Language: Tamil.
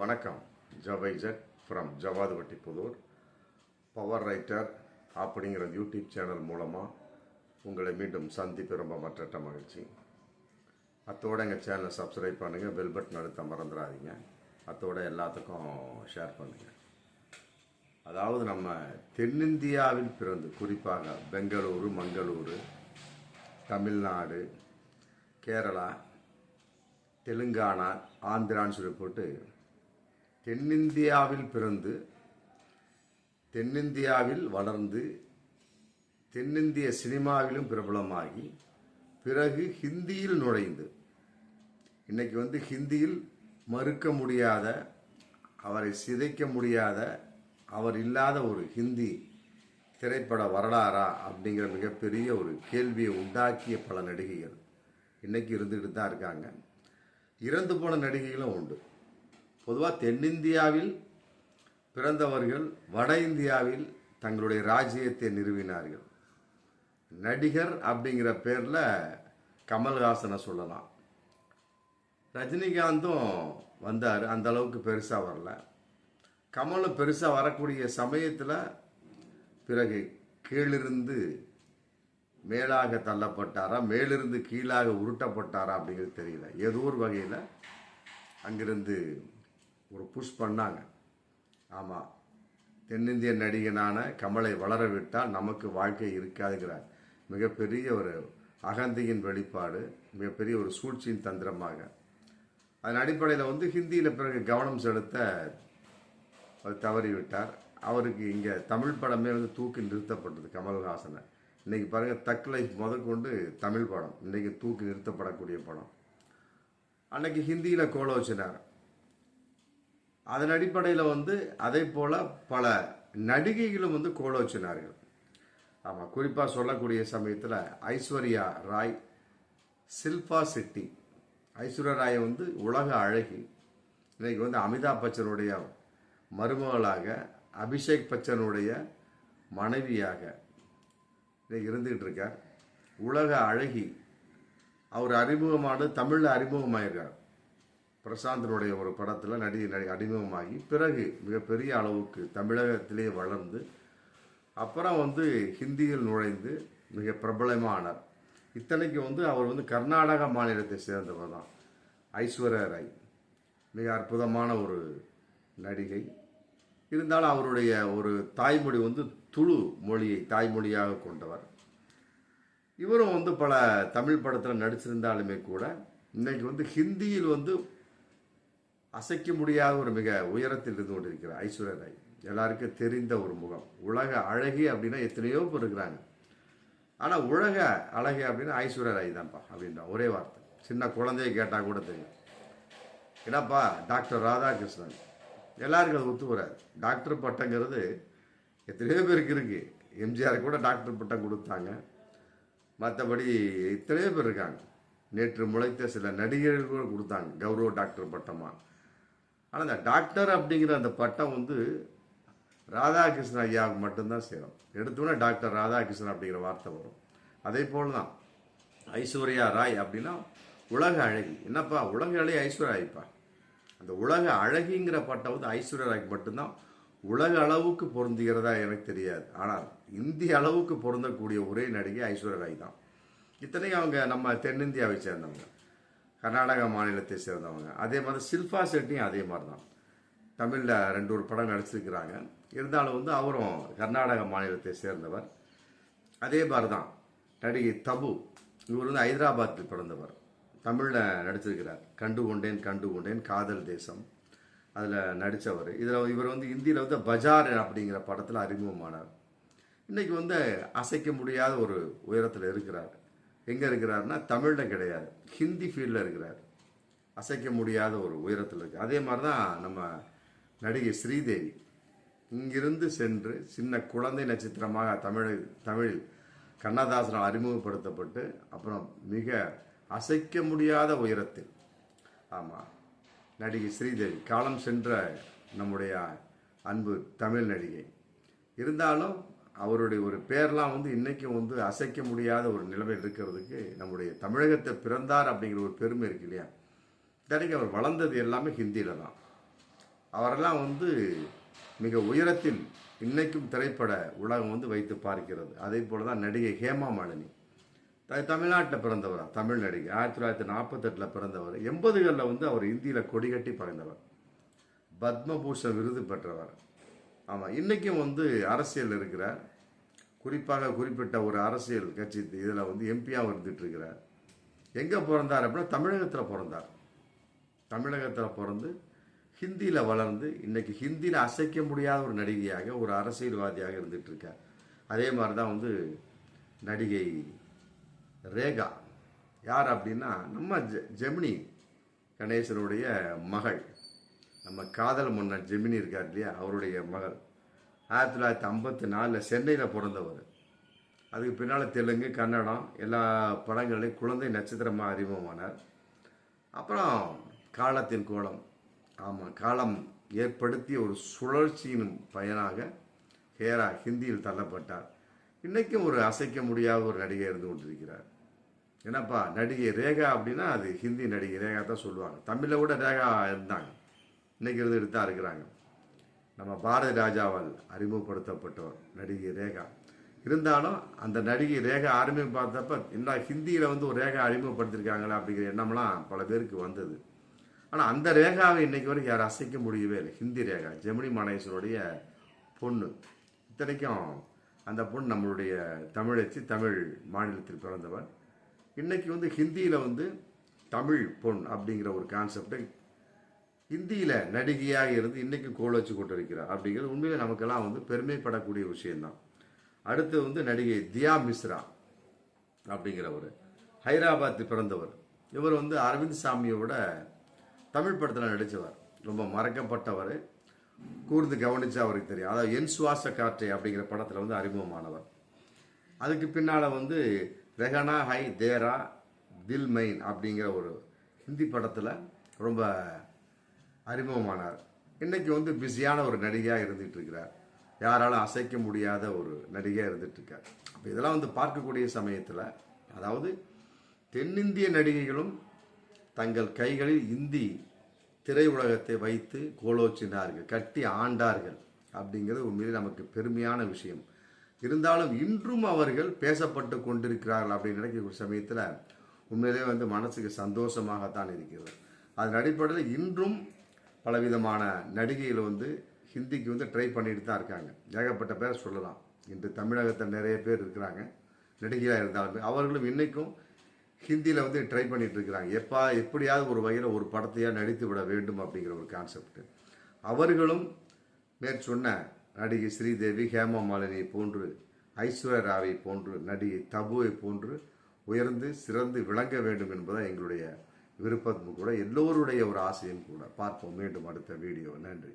வணக்கம். ஜவைஜட் from Javadupatti Pudur. Power writer அப்படிங்கிற யூடியூப் சேனல் மூலமாக உங்களை மீண்டும் சந்திப்பு ரொம்ப மற்ற மகிழ்ச்சி. அத்தோட எங்கள் சேனலை சப்ஸ்கிரைப் பண்ணுங்கள் பெல் பட்டன் அழுத்த மறந்துடாதீங்க. அத்தோட எல்லாத்துக்கும் ஷேர் பண்ணுங்கள் அதாவது நம்ம தென்னிந்தியாவில் பிறந்து குறிப்பாக பெங்களூரு மங்களூரு தமிழ்நாடு கேரளா தெலுங்கானா ஆந்திரான்னு சொல்லி போட்டு தென்னிந்தியாவில் பிறந்து தென்னிந்தியாவில் வளர்ந்து தென்னிந்திய சினிமாவிலும் பிரபலமாகி பிறகு ஹிந்தியில் நுழைந்து இன்னைக்கு வந்து ஹிந்தியில் மறுக்க முடியாத அவரை சிதைக்க முடியாத அவர் இல்லாத ஒரு ஹிந்தி திரைப்பட வரலாறா அப்படிங்கிற மிகப்பெரிய ஒரு கேள்வியை உண்டாக்கிய பல நடிகைகள் இன்னைக்கு இருந்துக்கிட்டு தான் இருக்காங்க. இறந்து போன நடிகைகளும் உண்டு. பொதுவாக தென்னிந்தியாவில் பிறந்தவர்கள் வட இந்தியாவில் தங்களுடைய ராஜ்யத்தை நிறுவினார்கள். நடிகர் அப்படிங்கிற பேரில் கமல்ஹாசனை சொல்லலாம். ரஜினிகாந்தும் வந்தார் அந்த அளவுக்கு பெருசாக வரல. கமலும் பெருசாக வரக்கூடிய சமயத்தில் பிறகு கீழிருந்து மேலாக தள்ளப்பட்டாரா மேலிருந்து கீழாக உருட்டப்பட்டாரா அப்படிங்கிறது தெரியல. ஏதோ ஒரு வகையில் அங்கிருந்து ஒரு புஷ் பண்ணாங்க. ஆமாம் தென்னிந்திய நடிகனான கமலை வளர விட்டால் நமக்கு வாழ்க்கை இருக்காதுங்கிறார். மிகப்பெரிய ஒரு அகந்தையின் வெளிப்பாடு மிகப்பெரிய ஒரு சூழ்ச்சியின் தந்திரமாக. அதன் அடிப்படையில் வந்து ஹிந்தியில் பிறகு கவனம் செலுத்த அவர் தவறிவிட்டார். அவருக்கு இங்கே தமிழ் படமே வந்து தூக்கி நிறுத்தப்பட்டது கமல்ஹாசனை. இன்னைக்கு பாருங்கள் தக் லைஃப் முதற்கொண்டு தமிழ் படம். இன்னைக்கு தூக்கி நிறுத்தப்படக்கூடிய படம். அன்னைக்கு ஹிந்தியில் கோலோச்சினார். அதன் அடிப்படையில் வந்து அதே போல் பல நடிகைகளும் வந்து கோல வச்சினார்கள். ஆமாம் குறிப்பாக சொல்லக்கூடிய சமயத்தில் ஐஸ்வர்யா ராய் சில்பா செட்டி. ஐஸ்வர்யா ராய் வந்து உலக அழகி இன்றைக்கி வந்து அமிதாப் பச்சனுடைய மருமகளாக அபிஷேக் பச்சனுடைய மனைவியாக இன்றைக்கி இருந்துகிட்டு இருக்கார். உலக அழகி. அவர் அறிமுகமான தமிழில் அறிமுகமாயிருக்கார். பிரசாந்தனுடைய ஒரு படத்தில் நடி நடி அறிமுகமாகி பிறகு மிகப்பெரிய அளவுக்கு தமிழகத்திலே வளர்ந்து அப்புறம் வந்து ஹிந்தியில் நுழைந்து மிக பிரபலமானார். இத்தனைக்கு வந்து அவர் வந்து கர்நாடக மாநிலத்தை சேர்ந்தவர் தான். ஐஸ்வர்யா ராய். மிக அற்புதமான ஒரு நடிகை. இருந்தாலும் அவருடைய ஒரு தாய்மொழி வந்து துளு மொழியை தாய்மொழியாக கொண்டவர். இவரும் வந்து பல தமிழ் படத்தில் நடிச்சிருந்தாலுமே கூட இன்றைக்கி வந்து ஹிந்தியில் வந்து அசைக்க முடியாத ஒரு மிக உயரத்தில் இருந்து கொண்டிருக்கிறார் ஐஸ்வர்யா ராய். எல்லாருக்கும் தெரிந்த ஒரு முகம். உலக அழகி அப்படின்னா எத்தனையோ பேர் இருக்கிறாங்க. ஆனால் உலக அழகி அப்படின்னா ஐஸ்வர்யா ராய் தான்ப்பா அப்படின்ற ஒரே வார்த்தை. சின்ன குழந்தைய கேட்டால் கூட தெரியும். என்னப்பா டாக்டர் ராதாகிருஷ்ணன். எல்லாருக்கும் அது ஒத்து வராது. டாக்டர் பட்டங்கிறது எத்தனையோ பேருக்கு இருக்குது எம்ஜிஆர் கூட டாக்டர் பட்டம் கொடுத்தாங்க. மற்றபடி எத்தனையோ பேர் இருக்காங்க. நேற்று முளைத்த சில நடிகர்கள் கூட கொடுத்தாங்க. கௌரவ டாக்டர் பட்டமாக ஆனால் இந்த டாக்டர் அப்படிங்கிற அந்த பட்டம் வந்து ராதாகிருஷ்ணன் ஐயாவுக்கு மட்டும்தான் சேரும். எடுத்தோன்னே டாக்டர் ராதாகிருஷ்ணன் அப்படிங்கிற வார்த்தை வரும். அதே போல் தான் ஐஸ்வர்யா ராய் அப்படின்னா உலக அழகி. என்னப்பா உலக அழகி ஐஸ்வர்யா ராய்ப்பா. அந்த உலக அழகிங்கிற பட்டம் வந்து ஐஸ்வர்யா ராய்க்கு மட்டும்தான் உலக அளவுக்கு பொருந்துகிறதா எனக்கு தெரியாது. ஆனால் இந்திய அளவுக்கு பொருந்தக்கூடிய ஒரே நடிகை ஐஸ்வர்யா ராய் தான். இத்தனையும் அவங்க நம்ம தென்னிந்தியாவை சேர்ந்தவங்க. கர்நாடகா மாநிலத்தை சேர்ந்தவங்க. அதே மாதிரி சில்பா செட்டியும் அதே மாதிரி தான் தமிழில் ரெண்டு ஒரு படம் நடிச்சிருக்கிறாங்க. இருந்தாலும் வந்து அவரும் கர்நாடக மாநிலத்தை சேர்ந்தவர். அதே மாதிரி தான் நடிகை தபு இவர் வந்து ஹைதராபாத்தில் பிறந்தவர். தமிழில் நடிச்சிருக்கிறார். கண்டு கொண்டேன் கண்டு கொண்டேன் காதல் தேசம். அதில் நடித்தவர் இதில் இவர் வந்து இந்தியில் வந்து பஜார் அப்படிங்கிற படத்தில் அறிமுகமானார். இன்றைக்கி வந்து அசைக்க முடியாத ஒரு உயரத்தில் இருக்கிறார். எங்கே இருக்கிறாருன்னா தமிழில் கிடையாது. ஹிந்தி ஃபீல்டில் இருக்கிறார். அசைக்க முடியாத ஒரு உயரத்தில் இருக்கு அதே மாதிரி தான் நம்ம நடிகை ஸ்ரீதேவி. இங்கிருந்து சென்று சின்ன குழந்தை நட்சத்திரமாக தமிழில் தமிழில் கண்ணதாசனால் அறிமுகப்படுத்தப்பட்டு அப்புறம் மிக அசைக்க முடியாத உயரத்தில். ஆமாம் நடிகை ஸ்ரீதேவி. காலம் சென்ற நம்முடைய அன்பு தமிழ் நடிகை. இருந்தாலும் அவருடைய ஒரு பேர்லாம் வந்து இன்றைக்கும் வந்து அசைக்க முடியாத ஒரு நிலைமை இருக்கிறதுக்கு நம்முடைய தமிழகத்தை பிறந்தார் அப்படிங்கிற ஒரு பெருமை இருக்கு இல்லையா? இத்தனைக்கு அவர் வளர்ந்தது எல்லாமே ஹிந்தியில் தான். அவரெல்லாம் வந்து மிக உயரத்தில் இன்னைக்கும் திரைப்பட உலகம் வந்து வைத்து பார்க்கிறது. அதே போல தான் நடிகை ஹேமா மாலினி. த- தமிழ்நாட்டில் பிறந்தவர்? தமிழ் நடிகை. ஆயிரத்தி தொள்ளாயிரத்தி நாற்பத்தெட்டில் பிறந்தவர். எண்பதுகளில் வந்து அவர் இந்தியில் கொடிகட்டி பறந்தவர் பத்மபூஷன் விருது பெற்றவர். ஆமாம் இன்றைக்கும் வந்து அரசியல் இருக்கிறார் குறிப்பாக குறிப்பிட்ட ஒரு அரசியல் கட்சி இதில் வந்து எம்பியாக இருந்துட்டுருக்கிறார் எங்கே பிறந்தார் அப்படின்னா தமிழகத்தில் பிறந்தார். தமிழகத்தில் பிறந்து ஹிந்தியில் வளர்ந்து இன்னைக்கு ஹிந்தியில் அசைக்க முடியாத ஒரு நடிகையாக ஒரு அரசியல்வாதியாக இருந்துகிட்ருக்கார் அதே மாதிரி தான் வந்து நடிகை ரேகா. யார் அப்படின்னா நம்ம ஜெ ஜெமினி கணேசனுடைய மகள். நம்ம காதல் மன்னர் ஜெமினி இருக்கார் இல்லையா? அவருடைய மகள். ஆயிரத்தி தொள்ளாயிரத்தி ஐம்பத்தி நாலில் சென்னையில் பிறந்தவர். அதுக்கு பின்னால் தெலுங்கு கன்னடம் எல்லா படங்களையும் குழந்தை நட்சத்திரமாக அறிமுகமானார். அப்புறம் காலத்தின் கோலம். ஆமாம் காலம் ஏற்படுத்திய ஒரு சுழற்சியின் பயனாக ஹேரா ஹிந்தியில் தள்ளப்பட்டார். இன்றைக்கும் ஒரு அசைக்க முடியாத ஒரு நடிகை இருந்து கொண்டிருக்கிறார். என்னப்பா நடிகை ரேகா அப்படின்னா அது ஹிந்தி நடிகை ரேகா தான் சொல்லுவாங்க. தமிழில் கூட ரேகா இருந்தாங்க. இன்னைக்கு இருந்துட்டு தான் இருக்கிறாங்க. நம்ம பாரதி ராஜாவால் அறிமுகப்படுத்தப்பட்டவர் நடிகை ரேகா. இருந்தாலும் அந்த நடிகை ரேகா அறிமுகம் பார்த்தப்ப என்ன ஹிந்தியில் வந்து ஒரு ரேகா அறிமுகப்படுத்திருக்காங்களா அப்படிங்கிற எண்ணம்லாம் பல பேருக்கு வந்தது. ஆனால் அந்த ரேகாவை இன்னைக்கு வரைக்கும் யாரும் அசைக்க முடியவே இல்லை. ஹிந்தி ரேகா ஜெமினி மணேசனுடைய பொண்ணு. இத்தனைக்கும் அந்த பொண்ணு நம்மளுடைய தமிழச்சி தமிழ் மாநிலத்தில் பிறந்தவர் இன்னைக்கு வந்து ஹிந்தியில் வந்து தமிழ் பொன் அப்படிங்கிற ஒரு கான்செப்டை இந்தியில் நடிகையாக இருந்து இன்றைக்கும் கோல் வச்சு கொண்டு இருக்கிறார் அப்படிங்கிறது உண்மையிலே நமக்கெல்லாம் வந்து பெருமைப்படக்கூடிய விஷயந்தான் அடுத்து வந்து நடிகை தியா மிஸ்ரா அப்படிங்கிறவர். ஹைதராபாத் பிறந்தவர். இவர் வந்து அரவிந்த் சாமியோட தமிழ் படத்தில் நடித்தவர் ரொம்ப மறக்கப்பட்டவர். கூர்ந்து கவனித்தா அவருக்கு தெரியும். அதாவது என் சுவாச காற்றை அப்படிங்கிற படத்தில் வந்து அறிமுகமானவர். அதுக்கு பின்னால் வந்து ரெஹனா ஹை தேரா தில் மைன் அப்படிங்கிற ஒரு ஹிந்தி படத்தில் ரொம்ப அறிமுகமானார். இன்னைக்கு வந்து பிஸியான ஒரு நடிகையாக இருந்துட்டு இருக்கிறார் யாராலும் அசைக்க முடியாத ஒரு நடிகையாக இருந்துட்டு இருக்கார் அப்போ இதெல்லாம் வந்து பார்க்கக்கூடிய சமயத்தில் அதாவது தென்னிந்திய நடிகைகளும் தங்கள் கைகளில் இந்தி திரையுலகத்தை வைத்து கோலோச்சினார்கள் கட்டி ஆண்டார்கள் அப்படிங்கிறது உண்மையிலே நமக்கு பெருமையான விஷயம். இருந்தாலும் இன்றும் அவர்கள் பேசப்பட்டு கொண்டிருக்கிறார்கள் அப்படின்னு நினைக்கிற சமயத்தில் உண்மையிலே வந்து மனசுக்கு சந்தோஷமாகத்தான் இருக்கிறது. அதன் அடிப்படையில் இன்றும் பலவிதமான நடிகைகள் வந்து ஹிந்திக்கு வந்து ட்ரை பண்ணிட்டு தான் இருக்காங்க. ஏகப்பட்ட பேர் சொல்லலாம். இன்று தமிழகத்தில் நிறைய பேர் இருக்கிறாங்க. நடிகையாக இருந்தாலும் அவர்களும் இன்றைக்கும் ஹிந்தியில் வந்து ட்ரை பண்ணிட்டு இருக்கிறாங்க. எப்பா எப்படியாவது ஒரு வகையில் ஒரு படத்தையாக நடித்து விட வேண்டும் அப்படிங்கிற ஒரு கான்செப்ட் அவர்களும் மேற்சொன்ன நடிகை ஸ்ரீதேவி ஹேமா மாலினி போன்று ஐஸ்வர்யா ராவை போன்று நடிகை தபுவை போன்று உயர்ந்து சிறந்து விளங்க வேண்டும் என்பது எங்களுடைய விருப்பமும் கூட எல்லோருடைய ஒரு ஆசையும் கூட. பார்ப்போம் மீண்டும் அடுத்த வீடியோ நன்றி.